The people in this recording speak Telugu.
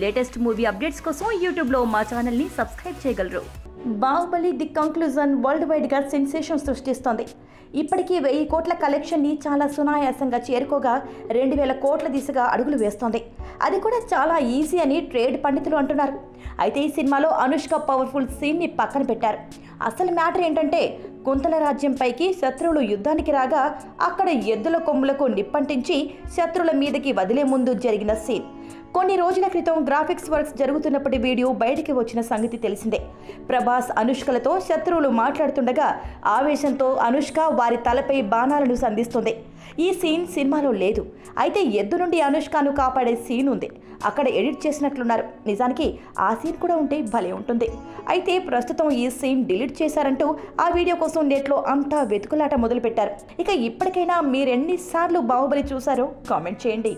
లేటెస్ట్ మూవీ అప్డేట్స్ కోసం యూట్యూబ్లో మా ఛానల్ని సబ్స్క్రైబ్ చేయగలరు. బాహుబలి ది కంక్లూజన్ వరల్డ్ వైడ్గా సెన్సేషన్ సృష్టిస్తోంది. ఇప్పటికీ వెయ్యి కోట్ల కలెక్షన్ని చాలా సునాయాసంగా చేరుకోగా రెండు వేల కోట్ల దిశగా అడుగులు వేస్తోంది. అది కూడా చాలా ఈజీ అని ట్రేడ్ పండితులు అంటున్నారు. అయితే ఈ సినిమాలో అనుష్క పవర్ఫుల్ సీన్ని పక్కన పెట్టారు. అసలు మ్యాటర్ ఏంటంటే కుంతల రాజ్యంపైకి శత్రువులు యుద్ధానికి రాగా అక్కడ ఎద్దుల కొమ్ములకు నిప్పంటించి శత్రువుల మీదకి వదిలే ముందు జరిగిన సీన్. కొన్ని రోజుల క్రితం గ్రాఫిక్స్ వర్క్స్ జరుగుతున్నప్పటి వీడియో బయటికి వచ్చిన సంగతి తెలిసిందే. ప్రభాస్ అనుష్కలతో శత్రువులు మాట్లాడుతుండగా ఆవేశంతో అనుష్క వారి తలపై బాణాలను సంధిస్తుంది. ఈ సీన్ సినిమాలో లేదు. అయితే ఎద్దు నుండి అనుష్కను కాపాడే సీన్ ఉంది. అక్కడ ఎడిట్ చేసినట్లున్నారు. నిజానికి ఆ సీన్ కూడా ఉంటే భలే ఉంటుంది. అయితే ప్రస్తుతం ఈ సీన్ డిలీట్ చేశారంటూ ఆ వీడియో కోసం నెట్లో అంతా వెతుకులాట మొదలుపెట్టారు. ఇక ఇప్పటికైనా మీరెన్నిసార్లు బాహుబలి చూశారో కామెంట్ చేయండి.